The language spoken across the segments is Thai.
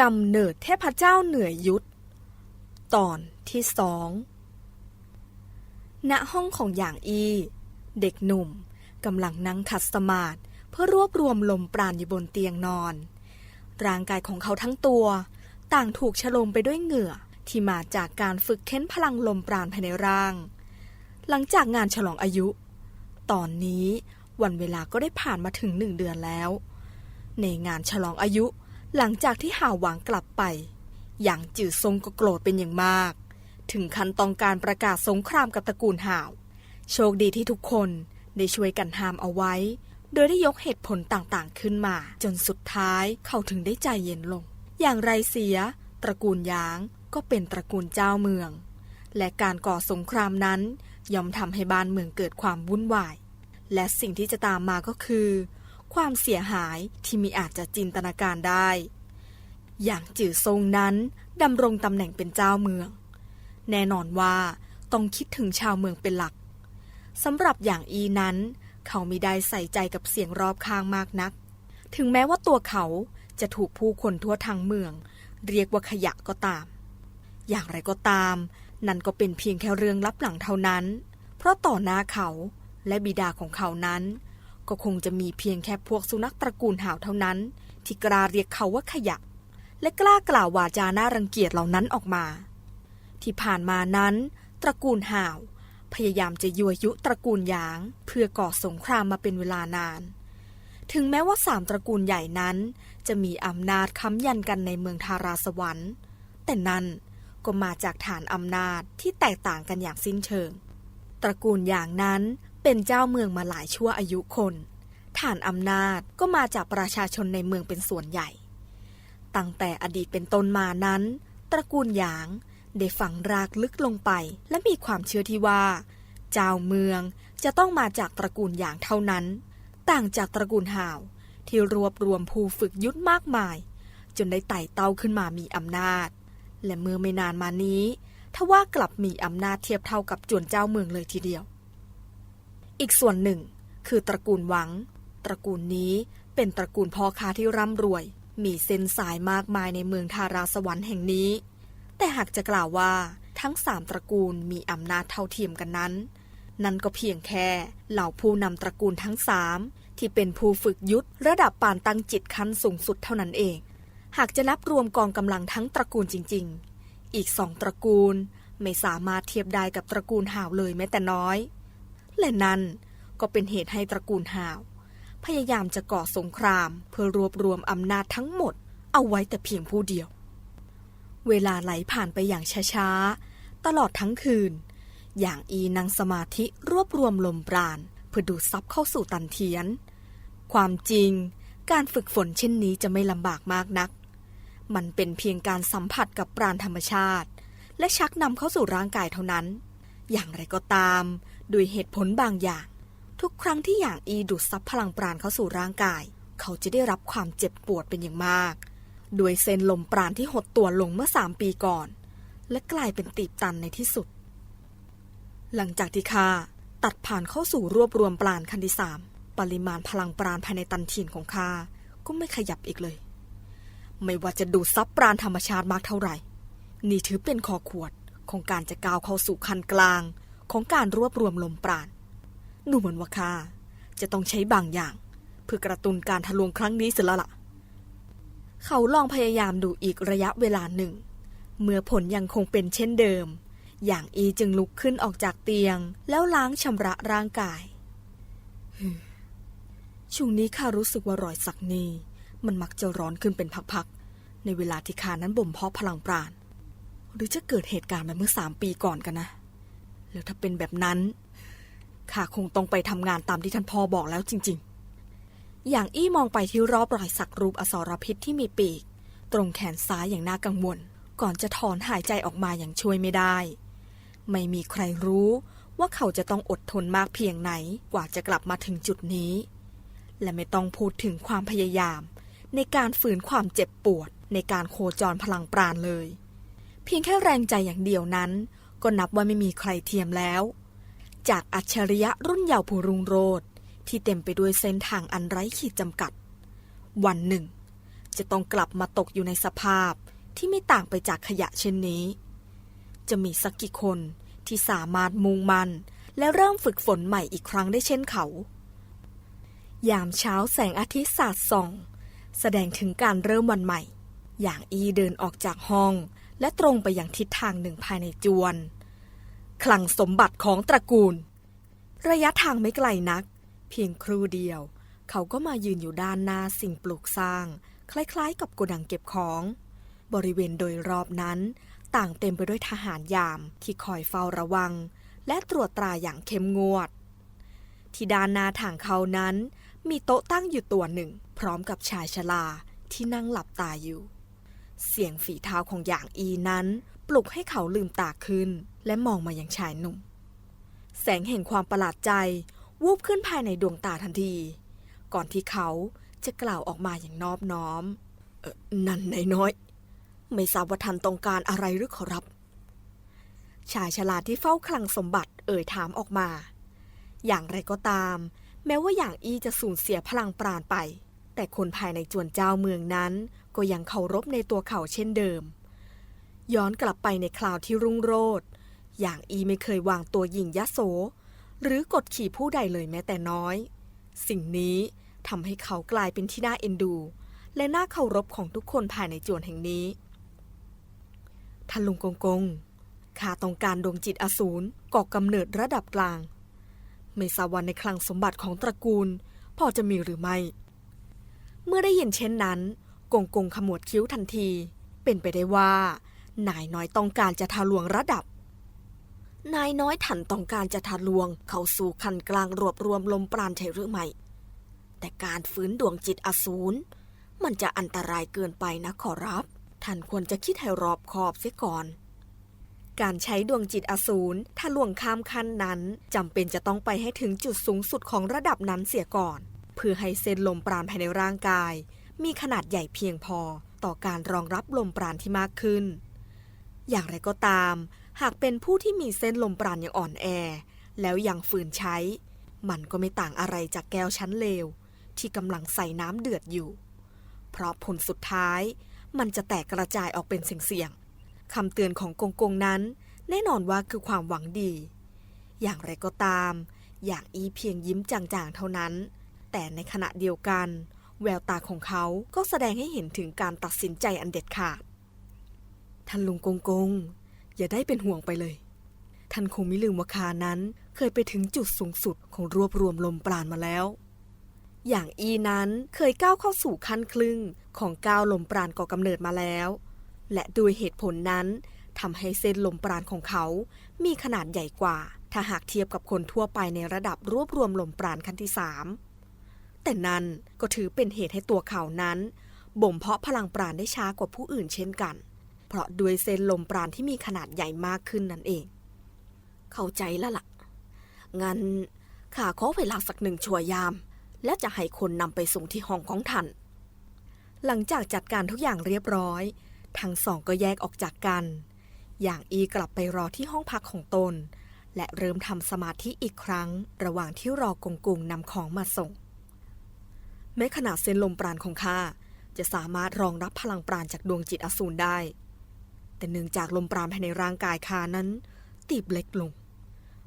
กำเนิดเทพเจ้าเหนื่อยยุทธตอนที่สองณห้องของอย่างอี เด็กหนุ่มกำลังนั่งขัดสมาธิเพื่อรวบรวมลมปราณอยู่บนเตียงนอน ร่างกายของเขาทั้งตัว ต่างถูกฉลมไปด้วยเหงื่อที่มาจากการฝึกเค้นพลังลมปราณภายในร่าง หลังจากงานฉลองอายุ ตอนนี้วันเวลาก็ได้ผ่านมาถึงหนึ่งเดือนแล้ว ในงานฉลองอายุ หลังจากที่ห่าวหวางกลับไปอย่างจืดทรงก็โกรธเป็นอย่างมาก ถึงขั้นต้องการประกาศสงครามกับตระกูลห่าว โชคดีที่ทุกคนได้ช่วยกันห้ามเอาไว้ โดยได้ยกเหตุผลต่างๆขึ้นมา จนสุดท้ายเขาถึงได้ใจเย็นลง อย่างไรเสีย ตระกูลหยางก็เป็นตระกูลเจ้าเมือง และการก่อสงครามนั้นย่อมทำให้บ้านเมืองเกิดความวุ่นวาย และสิ่งที่จะตามมาก็คือ ความเสียหายที่มีอาจจะจินตนาการได้ อย่างจื่อทรงนั้นดำรงตำแหน่งเป็นเจ้าเมือง แน่นอนว่าต้องคิดถึงชาวเมืองเป็นหลักสำหรับอย่างอีนั้น เขาไม่ได้ใส่ใจกับเสียงรอบข้างมากนัก ถึงแม้ว่าตัวเขาจะถูกผู้คนทั่วทั้งเมือง เรียกว่าขยะก็ตาม อย่างไรก็ตาม นั่นก็เป็นเพียงแค่เรื่องลับหลังเท่านั้น เพราะต่อหน้าเขาและบิดาของเขานั้น ก็คงจะมีเพียงแค่พวกสุนัขตระกูลห่าวเท่านั้น ที่กล้าเรียกเขาว่าขยะ และกล้ากล่าววาจาน่ารังเกียจเหล่านั้นออกมา ที่ผ่านมานั้น ตระกูลห่าว พยายามจะยั่วยุตระกูลหยาง เพื่อก่อสงครามมาเป็นเวลานาน ถึงแม้ว่าสามตระกูลใหญ่นั้น จะมีอำนาจค้ำยันกันในเมืองทาราสวรรค์แต่นั่นก็มาจากฐานอำนาจที่แตกต่างกันอย่างสิ้นเชิง ตระกูลอย่างนั้น เป็นเจ้าเมืองมาหลายชั่วอายุคน ฐานอำนาจก็มาจากประชาชนในเมืองเป็นส่วนใหญ่ ตั้งแต่อดีตเป็นต้นมานั้น ตระกูลหยางได้ฝังรากลึกลงไป และมีความเชื่อที่ว่า เจ้าเมืองจะต้องมาจากตระกูลหยางเท่านั้น ต่างจากตระกูลห่าวที่รวบรวมผู้ฝึกยุทธมากมาย จนได้ไต่เต้าขึ้นมามีอำนาจ และเมื่อไม่นานมานี้ทว่ากลับมีอำนาจเทียบเท่ากับจวนเจ้าเมืองเลยทีเดียว อีกส่วนหนึ่ง คือตระกูลหวัง ตระกูลนี้เป็นตระกูลพ่อค้าที่ร่ำรวย มีเส้นสายมากมายในเมืองทาราสวรรค์แห่งนี้ แต่หากจะกล่าวว่าทั้งสามตระกูลมีอำนาจเท่าเทียมกันนั้น นั่นก็เพียงแค่เหล่าผู้นำตระกูลทั้งสามที่เป็นผู้ฝึกยุทธระดับปานตั้งจิตขั้นสูงสุดเท่านั้นเอง หากจะนับรวมกองกำลังทั้งตระกูลจริง ๆ อีกสองตระกูลไม่สามารถเทียบได้กับตระกูลห่าวเลยแม้แต่น้อย และนั่นก็เป็นเหตุให้ตระกูลห่าว พยายามจะก่อสงครามเพื่อรวบรวมอำนาจทั้งหมด เอาไว้แต่เพียงผู้เดียว เวลาไหลผ่านไปอย่างช้าๆ ตลอดทั้งคืน อย่างอีนั่งสมาธิรวบรวมลมปราณเพื่อดูดซับเข้าสู่ตันเทียน ความจริงการฝึกฝนเช่นนี้จะไม่ลำบากมากนัก มันเป็นเพียงการสัมผัสกับปราณธรรมชาติ และชักนำเข้าสู่ร่างกายเท่านั้น อย่างไรก็ตาม ด้วยเหตุผลบางอย่าง ทุกครั้งที่อย่างอีดูดซับพลังปราณเข้าสู่ร่างกาย เขาจะได้รับความเจ็บปวดเป็นอย่างมาก ด้วยเส้นลมปราณที่หดตัวลงเมื่อสามปีก่อน และกลายเป็นตีบตันในที่สุด หลังจากที่ข้าตัดผ่านเข้าสู่รวบรวมปราณคันที่สามปริมาณพลังปราณภายในตันทีนของข้าก็ไม่ขยับอีกเลย ไม่ว่าจะดูดซับปราณธรรมชาติมากเท่าไหร่ นี่ถือเป็นคอขวดของการจะก้าวเข้าสู่คันกลาง ของการรวบรวมลมปราณดูเหมือนว่าข้าจะต้องใช้บางอย่าง เพื่อกระตุ้นการทะลวงครั้งนี้เสียแล้วล่ะเขาลองพยายามดูอีกระยะเวลาหนึ่ง เมื่อผลยังคงเป็นเช่นเดิม อย่างอีจึงลุกขึ้นออกจากเตียง แล้วล้างชำระร่างกายช่วงนี้ข้ารู้สึกว่ารอยสักนี้มันมักจะร้อนขึ้นเป็นพักๆ ในเวลาที่ข้านั้นบ่มเพาะพลังปราณ หรือจะเกิดเหตุการณ์แบบเมื่อสามปีก่อนกันนะ แล้วถ้าเป็นแบบนั้นข้าคงต้องไปทำงานตามที่ท่านพ่อบอกแล้วจริง ๆ อย่างอี้มองไปที่รอบรอยสักรูปอสรพิษที่มีปีก ตรงแขนซ้ายอย่างน่ากังวล ก่อนจะถอนหายใจออกมาอย่างช่วยไม่ได้ ไม่มีใครรู้ว่าเขาจะต้องอดทนมากเพียงไหนกว่าจะกลับมาถึงจุดนี้ และไม่ต้องพูดถึงความพยายาม ในการฝืนความเจ็บปวดในการโคจรพลังปราณเลย เพียงแค่แรงใจอย่างเดียวนั้น ก็นับว่าไม่มีใครเทียมแล้ว จากอัจฉริยะรุ่นเยาว์ผู้รุงโรจน์ที่เต็มไปด้วยเส้นทางอันไร้ขีดจำกัด วันหนึ่ง จะต้องกลับมาตกอยู่ในสภาพที่ไม่ต่างไปจากขยะเช่นนี้ จะมีสักกี่คนที่สามารถมุ่งมัน และเริ่มฝึกฝนใหม่อีกครั้งได้เช่นเขา ยามเช้าแสงอาทิตย์สาดส่อง แสดงถึงการเริ่มวันใหม่ อย่างอีเดินออกจากห้อง และตรงไปยังทิศทางหนึ่งภายในจวน คลังสมบัติของตระกูล ระยะทางไม่ไกลนัก เพียงครู่เดียว เขาก็มายืนอยู่ด้านหน้าสิ่งปลูกสร้าง คล้ายๆ กับโกดังเก็บของ บริเวณโดยรอบนั้น ต่างเต็มไปด้วยทหารยามที่คอยเฝ้าระวัง และตรวจตราอย่างเข้มงวด ที่ด้านหน้าทางเขานั้น มีโต๊ะตั้งอยู่ตัวหนึ่ง พร้อมกับชายชราที่นั่งหลับตาอยู่ เสียงฝีเท้าของอย่างอีนั้น ปลุกให้เขาลืมตาขึ้น และมองมายังชายหนุ่ม แสงแห่งความประหลาดใจ วูบขึ้นภายในดวงตาทันที ก่อนที่เขาจะกล่าวออกมาอย่างนอบน้อม เออนั่นนายน้อย ไม่ทราบว่าท่านต้องการอะไรหรือขอรับ ชายฉลาดที่เฝ้าคลังสมบัติเอ่ยถามออกมา อย่างไรก็ตาม แม้ว่าอย่างอีจะสูญเสียพลังปราณไป แต่คนภายในจวนเจ้าเมืองนั้นก็ยังเคารพในตัวเขาเช่นเดิม ย้อนกลับไปในคราวที่รุ่งโรจน์อย่างอีไม่เคยวางตัวหยิ่งยะโส หรือกดขี่ผู้ใดเลยแม้แต่น้อย สิ่งนี้ทำให้เขากลายเป็นที่น่าเอ็นดู และน่าเคารพของทุกคนภายในจวนแห่งนี้ท่านลุงกงกงข้าต้องการดวงจิตอสูรก่อกำเนิดระดับกลาง ไม่ทราบวันในคลังสมบัติของตระกูล พอจะมีหรือไม่ เมื่อได้ยินเช่นนั้นกงกงขมวดคิ้วทันที เป็นไปได้ว่า นายน้อยต้องการจะทะลวงระดับ นายน้อยถันต้องการจะทะลวง เข้าสู่คันกลางรวบรวมลมปราณใช่หรือไม่แต่การฟื้นดวงจิตอสูรมันจะอันตรายเกินไปนะขอรับท่านควรจะคิดให้รอบคอบเสียก่อน การใช้ดวงจิตอสูรถ้าล่วงข้ามขั้นนั้นจำเป็นจะต้องไปให้ถึงจุดสูงสุดของระดับนั้นเสียก่อน เพื่อให้เส้นลมปราณภายในร่างกาย มีขนาดใหญ่เพียงพอต่อการรองรับลมปราณที่มากขึ้น อย่างไรก็ตาม หากเป็นผู้ที่มีเส้นลมปราณอย่างอ่อนแอ แล้วยังฝืนใช้ มันก็ไม่ต่างอะไรจากแก้วชั้นเลว ที่กำลังใส่น้ำเดือดอยู่ เพราะผลสุดท้าย มันจะแตกกระจายออกเป็นเสี่ยงๆคำเตือนของกงกงนั้น แน่นอนว่าคือความหวังดี อย่างไรก็ตาม อย่างอีเพียงยิ้มจางๆเท่านั้น แต่ในขณะเดียวกัน แววตาของเขาก็แสดงให้เห็นถึงการตัดสินใจอันเด็ดขาด ท่านลุงกงกง อย่าได้เป็นห่วงไปเลย ท่านคงไม่ลืมว่าคานั้นเคยไปถึงจุดสูงสุดของรวบรวมลมปราณมาแล้ว อย่างอีนั้นเคยก้าวเข้าสู่ขั้นครึ่งของก้าวลมปราณก่อกำเนิดมาแล้ว และด้วยเหตุผลนั้นทำให้เส้นลมปราณของเขา มีขนาดใหญ่กว่า ถ้าหากเทียบกับคนทั่วไปในระดับรวบรวมลมปราณขั้นที่สาม แต่นั่นก็ถือเป็นเหตุให้ตัวเขานั้น บ่มเพาะพลังปราณได้ช้ากว่าผู้อื่นเช่นกัน เพราะด้วยเส้นลมปราณที่มีขนาดใหญ่มากขึ้นนั่นเอง เข้าใจแล้วล่ะ งั้นข้าขอเวลาสักหนึ่งชั่วยาม และจะให้คนนำไปส่งที่ห้องของท่าน หลังจากจัดการทุกอย่างเรียบร้อย ทั้งสองก็แยกออกจากกัน อย่างอีกลับไปรอที่ห้องพักของตน และเริ่มทำสมาธิอีกครั้ง ระหว่างที่รอกงกุงนำของมาส่ง แม้ขนาดเส้นลมปราณของข้าจะสามารถรองรับพลังปราณจากดวงจิตอสูรได้ แต่เนื่องจากลมปราณภายในร่างกายข้านั้น ตีบเล็กลง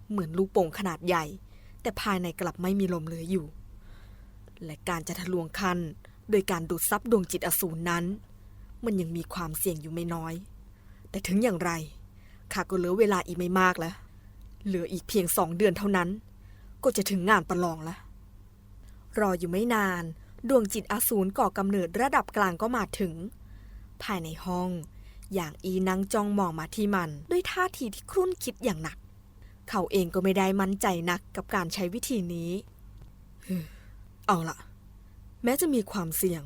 เหมือนลูกโป่งขนาดใหญ่ แต่ภายในกลับไม่มีลมเหลืออยู่ และการจะทะลวงคันโดยการดูดซับดวงจิตอสูรนั้น มันยังมีความเสี่ยงอยู่ไม่น้อย แต่ถึงอย่างไรข้าก็เหลือเวลาอีกไม่มากแล้ว เหลืออีกเพียงสองเดือนเท่านั้น ก็จะถึงงานประลองแล้ว รออยู่ไม่นาน ดวงจิตอสูรก่อกำเนิดระดับกลางก็มาถึง ภายในห้อง อย่างอีนั่งจ้องมองมาที่มัน ด้วยท่าทีที่ครุ่นคิดอย่างหนัก เขาเองก็ไม่ได้มั่นใจนักกับการใช้วิธีนี้ เอาล่ะแม้จะมีความเสี่ยง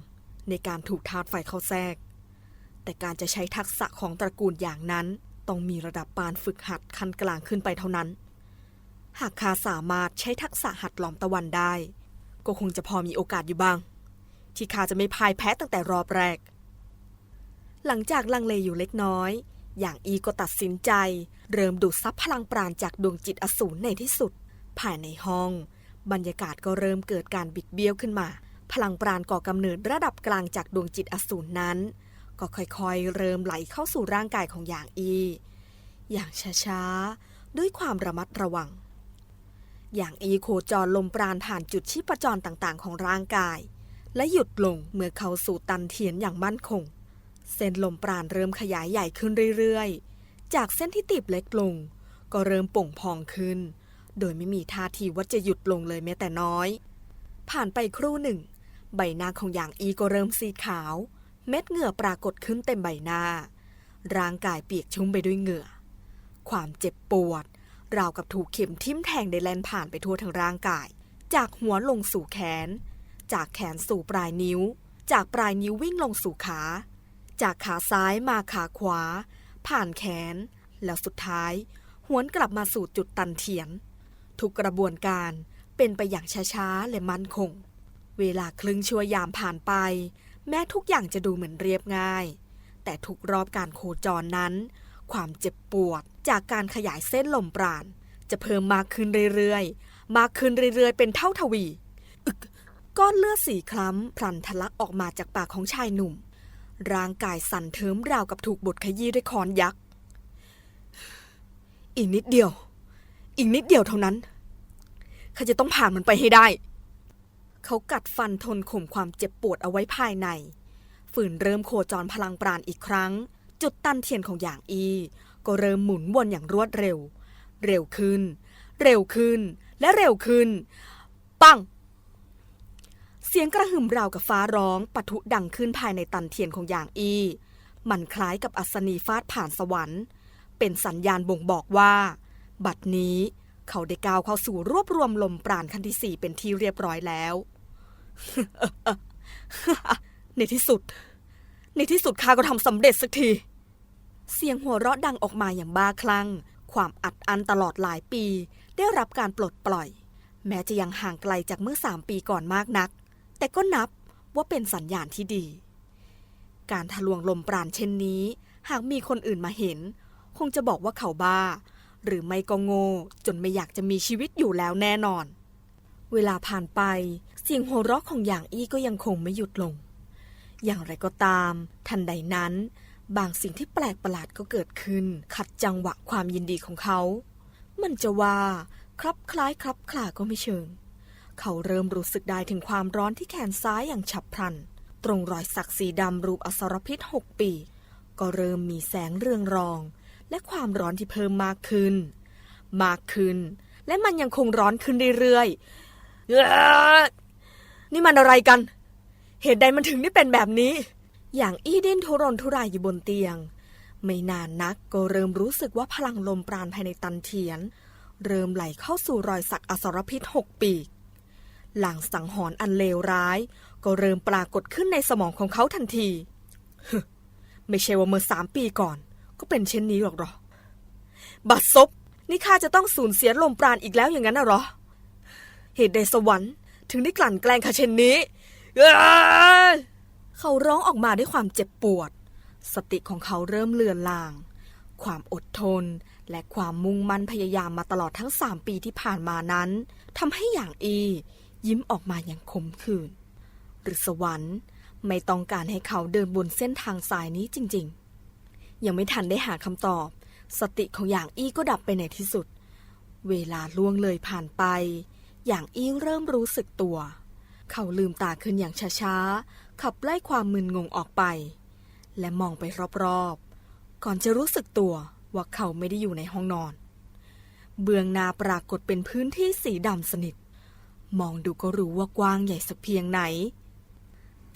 ในการถูกทาดไฟเข้าแทรก แต่การจะใช้ทักษะของตระกูลอย่างนั้น ต้องมีระดับปานฝึกหัดขั้นกลางขึ้นไปเท่านั้น หากข้าสามารถใช้ทักษะหัดหลอมตะวันได้ ก็คงจะพอมีโอกาสอยู่บ้าง ที่ข้าจะไม่พ่ายแพ้ตั้งแต่รอบแรก หลังจากลังเลอยู่เล็กน้อย อย่างอีก็ตัดสินใจ เริ่มดูดซับพลังปราณจากดวงจิตอสูรในที่สุด ภายในห้อง บรรยากาศก็เริ่มเกิดการบิดเบี้ยวขึ้นมา พลังปราณก่อกำเนิดระดับกลางจากดวงจิตอสูรนั้น ก็ค่อยๆ เริ่มไหลเข้าสู่ร่างกายของหยางอี อย่างช้าๆ ด้วยความระมัดระวัง อย่างอีโคจรลมปราณผ่านจุดชีพจรต่างๆ ของร่างกาย และหยุดลงเมื่อเข้าสู่ตันเทียนอย่างมั่นคง เส้นลมปราณเริ่มขยายใหญ่ขึ้นเรื่อยๆ จากเส้นที่ตีบเล็กลง ก็เริ่มป่งพองขึ้น โดยไม่มีท่าทีว่าจะหยุดลงเลยแม้แต่น้อย ผ่านไปครู่หนึ่ง ใบหน้าของหยางอีก็เริ่มซีดขาว เม็ดเหงื่อปรากฏขึ้นเต็มใบหน้า ร่างกายเปียกชุ่มไปด้วยเหงื่อ ความเจ็บปวด ราวกับถูกเข็มทิ่มแทงได้แลนผ่านไปทั่วทั้งร่างกาย จากหัวลงสู่แขน จากแขนสู่ปลายนิ้ว จากปลายนิ้ววิ่งลงสู่ขา จากขาซ้ายมาขาขวา ผ่านแขน แล้วสุดท้ายหวนกลับมาสู่จุดตันเทียน ทุกกระบวนการเป็นไปอย่างช้าๆและมั่นคง เวลาครึ่งชั่วยามผ่านไป แม้ทุกอย่างจะดูเหมือนเรียบง่าย แต่ทุกรอบการโคจรนั้น ความเจ็บปวด จากการขยายเส้นลมปราณ จะเพิ่มมากขึ้นเรื่อยๆ มากขึ้นเรื่อยๆ เป็นเท่าทวี อึกก้อนเลือดสีคล้ำพลันทะลักออกมาจากปากของชายหนุ่ม ร่างกายสั่นเทิมราวกับถูกบดขยี้ด้วยคอนยักษ์ อีกนิดเดียว อีกนิดเดียวเท่านั้นเขาจะต้องผ่านมันไปให้ได้ เขากัดฟันทนข่มความเจ็บปวดเอาไว้ภายใน ฝืนเริ่มโคจรพลังปราณอีกครั้ง จุดตันเทียนของอย่างอี ก็เริ่มหมุนวนอย่างรวดเร็ว เร็วขึ้น เร็วขึ้นและเร็วขึ้น ปัง เสียงกระหึ่มราวกับฟ้าร้องปะทุดังขึ้นภายในตันเทียนของอย่างอี มันคล้ายกับอัศนีฟาดผ่านสวรรค์ เป็นสัญญาณบ่งบอกว่า บัดนี้เขาได้ก้าวเข้าสู่รวบรวมลมปราณขั้นที่สี่เป็นที่เรียบร้อยแล้ว ในที่สุด ในที่สุดข้าก็ทำสำเร็จสักที เสียงหัวเราะดังออกมาอย่างบ้าคลั่ง ความอัดอั้นตลอดหลายปี ได้รับการปลดปล่อย แม้จะยังห่างไกลจากเมื่อสามปีก่อนมากนัก แต่ก็นับว่าเป็นสัญญาณที่ดี การทะลวงลมปราณเช่นนี้ หากมีคนอื่นมาเห็น คงจะบอกว่าเขาบ้า หรือไม่ก็โง่จนไม่อยากจะมีชีวิตอยู่แล้วแน่นอน เวลาผ่านไป เสียงหัวเราะของอย่างอี้ก็ยังคงไม่หยุดลง อย่างไรก็ตาม ทันใดนั้น บางสิ่งที่แปลกประหลาดก็เกิดขึ้น ขัดจังหวะความยินดีของเขา มันจะว่าครับคล้ายครับคลาก็ไม่เชิง เขาเริ่มรู้สึกได้ถึงความร้อนที่แขนซ้ายอย่างฉับพลัน ตรงรอยสักสีดำรูปอสรพิษหกปี ก็เริ่มมีแสงเรืองรอง และความร้อนที่เพิ่มมากขึ้น มากขึ้น และมันยังคงร้อนขึ้นเรื่อยๆเอ้อนี่มันอะไรกัน เหตุใดมันถึงได้เป็นแบบนี้ อย่างอี้ดิ้นทุรนทุรายอยู่บนเตียง ไม่นานนักก็เริ่มรู้สึกว่าพลังลมปราณภายในตันเทียน เริ่มไหลเข้าสู่รอยสักอสรพิษหกปีก หลังสังหรณ์อันเลวร้าย ก็เริ่มปรากฏขึ้นในสมองของเขาทันที ไม่ใช่ว่าเมื่อสามปีก่อน ก็เป็นเช่นนี้หรอกหรอ บัดซบนี่ข้าจะต้องสูญเสียลมปราณอีกแล้วอย่างนั้นน่ะหรอ เหตุใดสวรรค์ถึงได้กลั่นแกล้งข้าเช่นนี้ เขาร้องออกมาด้วยความเจ็บปวด สติของเขาเริ่มเลือนลาง ความอดทนและความมุ่งมั่นพยายามมาตลอดทั้งสามปีที่ผ่านมานั้นทำให้อย่างอี ยิ้มออกมาอย่างขมขื่นหรือสวรรค์ไม่ต้องการให้เขาเดินบนเส้นทางสายนี้จริง ๆ ยังไม่ทันได้หาคำตอบ สติของอย่างอี้ก็ดับไปในที่สุด เวลาล่วงเลยผ่านไป อย่างอี้เริ่มรู้สึกตัว เขาลืมตาขึ้นอย่างช้าๆ ขับไล่ความมึนงงออกไป และมองไปรอบๆ ก่อนจะรู้สึกตัวว่าเขาไม่ได้อยู่ในห้องนอน เบื้องหน้าปรากฏเป็นพื้นที่สีดำสนิท มองดูก็รู้ว่ากว้างใหญ่สักเพียงไหน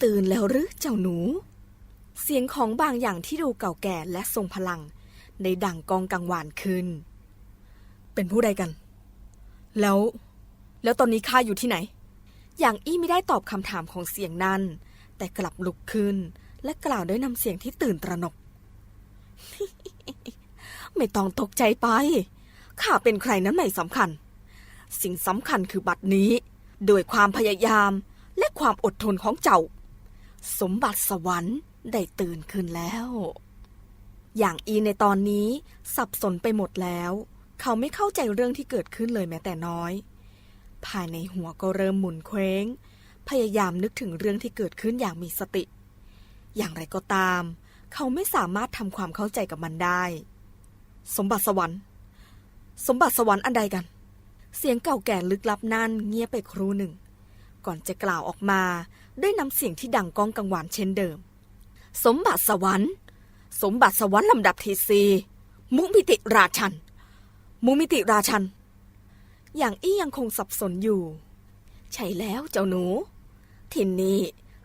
ตื่นแล้วหรือเจ้าหนู เสียงของบางอย่างที่ดูเก่าแก่และทรงพลังในดังกองกังวานขึ้น เป็นผู้ใดกัน แล้ว แล้วตอนนี้ข้าอยู่ที่ไหน อย่างอี้ไม่ได้ตอบคำถามของเสียงนั้น แต่กลับลุกขึ้น และกล่าวด้วยน้ำเสียงที่ตื่นตระหนก ไม่ต้องตกใจไป ข้าเป็นใครนั้นไม่สำคัญ สิ่งสำคัญคือบัดนี้ โดวยความพยายามและความอดทนของเจ้า สมบัติสวรรค์ได้ตื่นขึ้นแล้ว อย่างอีในตอนนี้สับสนไปหมดแล้ว เขาไม่เข้าใจเรื่องที่เกิดขึ้นเลยแม้แต่น้อย ภายในหัวก็เริ่มหมุนเคว้ง พยายามนึกถึงเรื่องที่เกิดขึ้นอย่างมีสติ อย่างไรก็ตาม เขาไม่สามารถทำความเข้าใจกับมันได้ สมบัติสวรรค์ สมบัติสวรรค์อันใดกัน เสียงเก่าแก่ลึกลับนั่นเงียบไปครู่หนึ่ง ก่อนจะกล่าวออกมาด้วยน้ำเสียงที่ดังก้องกังวานเช่นเดิม สมบัติสวรรค์ สมบัติสวรรค์ลำดับที่สี่มุมิติราชัน มุมิติราชัน อย่างอี้ยังคงสับสนอยู่ ใช่แล้วเจ้าหนู ทินนี้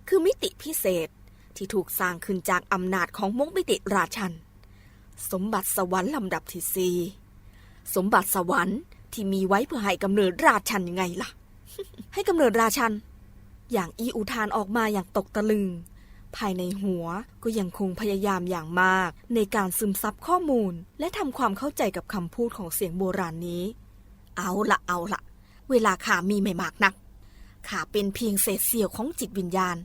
คือมิติพิเศษที่ถูกสร้างขึ้นจากอำนาจของมุมิติราชัน สมบัติสวรรค์ลำดับที่สี่สมบัติสวรรค์ที่มีไว้เพื่อให้กำเนิดราชันยังไงล่ะ ให้กำเนิดราชัน อย่างอีอุทานออกมาอย่างตกตะลึง ภายในหัวก็ยังคงพยายามอย่างมาก ในการซึมซับข้อมูล และทำความเข้าใจกับคำพูดของเสียงโบราณนี้ เอาละเอาละเวลาข้ามีไม่มากนักข้าเป็นเพียงเศษเสี้ยวของจิตวิญญาณ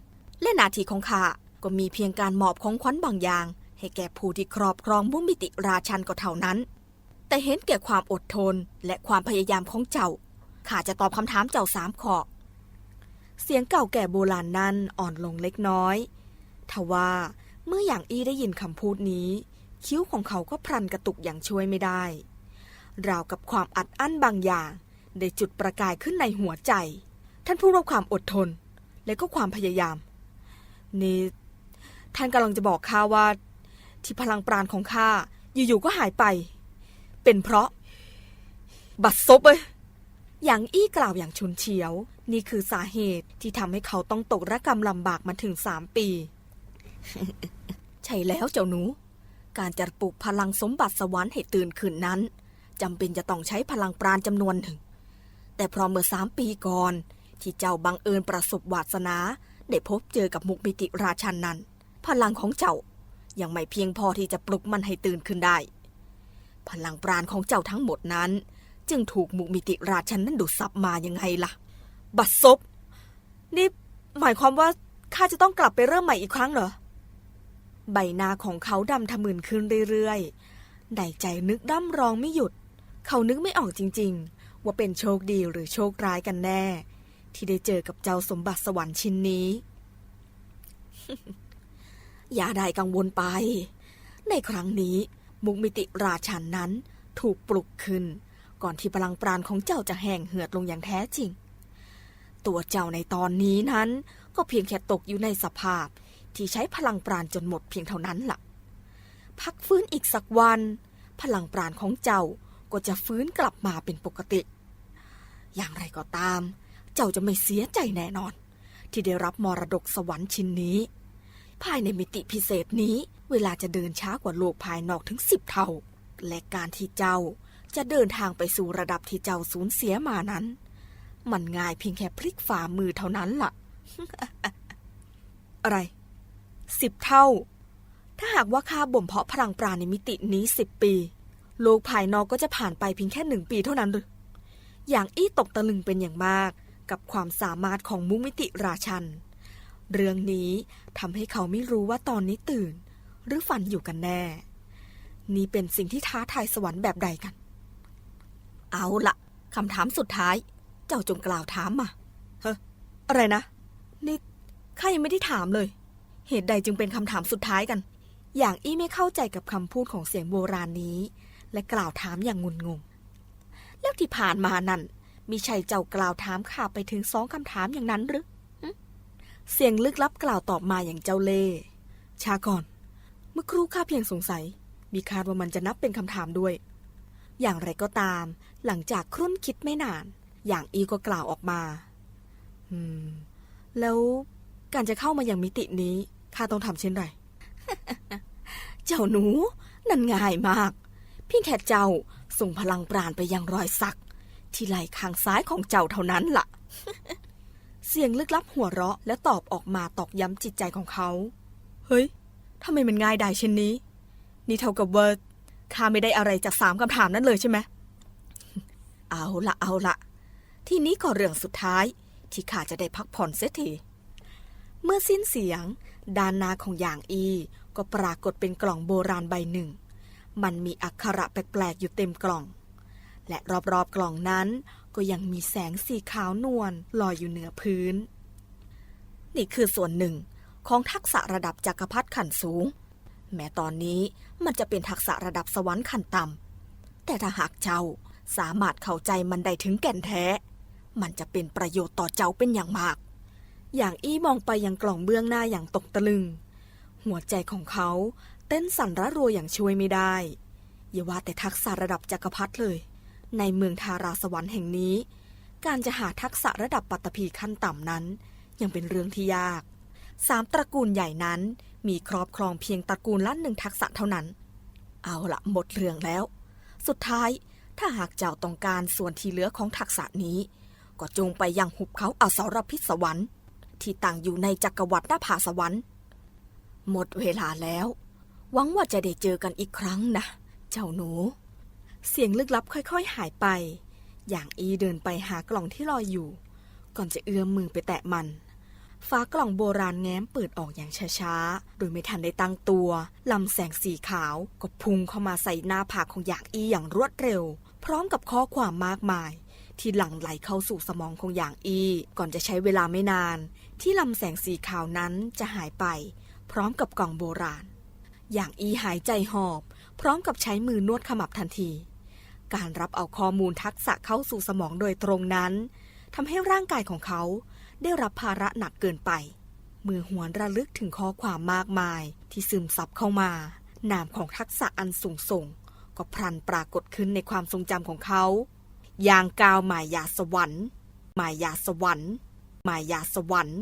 และหนาทีของข้าก็มีเพียงการมอบของขวัญบางอย่าง ให้แก่ผู้ที่ครอบครองมุมิติราชันก็เท่านั้น แต่เห็นแก่ความอดทนและความพยายามของเจ้าข้าจะตอบคำถามเจ้าสามข้อเสียงเก่าแก่โบราณนั้นอ่อนลงเล็กน้อยทว่าเมื่ออย่างอี้ได้ยินคำพูดนี้ คิ้วของเขาก็พลันกระตุกอย่างช่วยไม่ได้ ราวกับความอัดอั้นบางอย่างได้จุดประกายขึ้นในหัวใจ ท่านพูดว่าความอดทน และก็ความพยายาม นี่ ท่านกำลังจะบอกข้าว่า ที่พลังปราณของข้าอยู่ๆก็หายไป เป็นเพราะ บัดซบเอ้ยอย่างอี้กล่าวอย่างชุนเฉียว นี่คือสาเหตุที่ทำให้เขาต้องตกระกรรมลำบากมาถึงสามปี ใช่แล้วเจ้าหนู การจะปลุกพลังสมบัติสวรรค์ให้ตื่นขึ้นนั้น จำเป็นจะต้องใช้พลังปราณจำนวนหนึ่ง แต่พราะเมื่อสามปีก่อน ที่เจ้าบังเอิญประสบวาสนา ได้พบเจอกับมุกมิติราชันนั้น พลังของเจ้ายังไม่เพียงพอที่จะปลุกมันให้ตื่นขึ้นได้ พลังปราณของเจ้าทั้งหมดนั้น จึงถูกมุกมิติราชันนั้นดูดซับมายังไงล่ะ บัดซบนี่หมายความว่าข้าจะต้องกลับไปเริ่มใหม่อีกครั้งเหรอใบหน้าของเขาดำทะมึนขึ้นเรื่อยๆในใจนึกด้ำร้องไม่หยุด เขานึกไม่ออกจริงๆ ว่าเป็นโชคดีหรือโชคร้ายกันแน่ ที่ได้เจอกับเจ้าสมบัติสวรรค์ชิ้นนี้ อย่าได้กังวลไป ในครั้งนี้ มุกมิติราชันนั้นถูกปลุกขึ้น ก่อนที่พลังปราณของเจ้าจะแห้งเหือดลงอย่างแท้จริง ตัวเจ้าในตอนนี้นั้น ก็เพียงแค่ตกอยู่ในสภาพ ที่ใช้พลังปราณจนหมดเพียงเท่านั้นล่ะ พักฟื้นอีกสักวัน พลังปราณของเจ้า ก็จะฟื้นกลับมาเป็นปกติ อย่างไรก็ตาม เจ้าจะไม่เสียใจแน่นอน ที่ได้รับมรดกสวรรค์ชิ้นนี้ ภายในมิติพิเศษนี้ เวลาจะเดินช้ากว่าโลกภายนอกถึงสิบเท่า และการที่เจ้าจะเดินทางไปสู่ระดับที่เจ้าสูญเสียมานั้น มันง่ายเพียงแค่พลิกฝ่ามือเท่านั้นล่ะ อะไรสิบเท่า ถ้าหากว่าข้าบ่มเพาะพลังปราณในมิตินี้สิบปี โลกภายนอกก็จะผ่านไปเพียงแค่หนึ่งปีเท่านั้นหรืออย่างอี้ตกตะลึงเป็นอย่างมากกับความสามารถของมุกมิติราชัน เรื่องนี้ทำให้เขาไม่รู้ว่าตอนนี้ตื่น หรือฝันอยู่กันแน่ นี่เป็นสิ่งที่ท้าทายสวรรค์แบบใดกัน เอาละคำถามสุดท้าย เจ้าจงกล่าวถามมา เฮ้ออะไรนะ นี่ข้ายังไม่ได้ถามเลย เหตุใดจึงเป็นคำถามสุดท้ายกัน อย่างอี้ไม่เข้าใจกับคำพูดของเสียงโบราณนี้ และกล่าวถามอย่างงุนงง แล้วที่ผ่านมานั่นมีใช่เจ้ากล่าวถามข้าไปถึงสองคำถามอย่างนั้นหรือเสียงลึกลับกล่าวตอบมาอย่างเจ้าเล่ชาก่อน เมื่อครู่ข้าเพียงสงสัย มีคาดว่ามันจะนับเป็นคำถามด้วย อย่างไรก็ตาม หลังจากครุ่นคิดไม่นาน อย่างอีก็กล่าวออกมา อืม แล้วการจะเข้ามาอย่างมิตินี้ข้าต้องทำเช่นไร เจ้าหนู นั่นง่ายมาก พียงแค่เจ้าส่งพลังปราณไปยังรอยสัก ที่ไหล่ข้างซ้ายของเจ้าเท่านั้นล่ะ เสียงลึกลับหัวเราะแล้วตอบออกมาตอกย้ำจิตใจของเขา เฮ้ยทำไมมันง่ายได้เช่นนี้ นี่เท่ากับว่าข้าไม่ได้อะไรจากสามคำถามนั้นเลยใช่ไหมเอาละเอาละทีนี้ก็เรื่องสุดท้ายที่ข้าจะได้พักผ่อนเสียทีเมื่อสิ้นเสียง ด้านหน้าของอย่างอี ก็ปรากฏเป็นกล่องโบราณใบหนึ่ง มันมีอักขระแปลกๆอยู่เต็มกล่อง และรอบๆกล่องนั้นก็ยังมีแสงสีขาวนวลลอยอยู่เหนือพื้น นี่คือส่วนหนึ่งของทักษะระดับจักรพรรดิขั้นสูง แม้ตอนนี้มันจะเป็นทักษะระดับสวรรค์ขั้นต่ำแต่ถ้าหากเจ้าสามารถเข้าใจมันได้ถึงแก่นแท้ มันจะเป็นประโยชน์ต่อเจ้าเป็นอย่างมาก อย่างอี้มองไปยังกล่องเบื้องหน้าอย่างตกตะลึง หัวใจของเขา ต้นสั่นระรัวอย่างช่วยไม่ได้ อย่าว่าแต่ทักษะระดับจักรพรรดิเลย ในเมืองทาราสวรรค์แห่งนี้ การจะหาทักษะระดับปัตตภีขั้นต่ำนั้น ยังเป็นเรื่องที่ยาก สามตระกูลใหญ่นั้นมีครอบครองเพียงตระกูลละหนึ่งทักษะเท่านั้น เอาละหมดเรื่องแล้ว สุดท้ายถ้าหากเจ้าต้องการส่วนที่เหลือของทักษะนี้ ก็จงไปยังหุบเขาอสรพิษสวรรค์ ที่ตั้งอยู่ในจักรวรรดิหน้าผาสวรรค์ หมดเวลาแล้ว หวังว่าจะได้เจอกันอีกครั้งนะ เจ้าหนู เสียงลึกลับค่อยๆหายไป อย่างอีเดินไปหากล่องที่ลอยอยู่ ก่อนจะเอื้อมมือไปแตะมันฟ้ากล่องโบราณแง้มเปิดออกอย่างช้าๆ โดยไม่ทันได้ตั้งตัว ลำแสงสีขาวก็พุ่งเข้ามาใส่หน้าผากของอยากอีอย่างรวดเร็ว พร้อมกับข้อความมากมาย ที่หลั่งไหลเข้าสู่สมองของอย่างอี ก่อนจะใช้เวลาไม่นาน ที่ลำแสงสีขาวนั้นจะหายไป พร้อมกับกล่องโบราณ อย่างอีหายใจหอบ พร้อมกับใช้มือนวดขมับทันที การรับเอาข้อมูลทักษะเข้าสู่สมองโดยตรงนั้นทำให้ร่างกายของเขาได้รับภาระหนักเกินไป มือหวนระลึกถึงข้อความมากมายที่ซึมซับเข้ามา นามของทักษะอันสูงส่ง ก็พลันปรากฏขึ้นในความทรงจำของเขา อย่างกาวหมายยาสวรรค์หมายยาสวรรค์หมายยาสวรรค์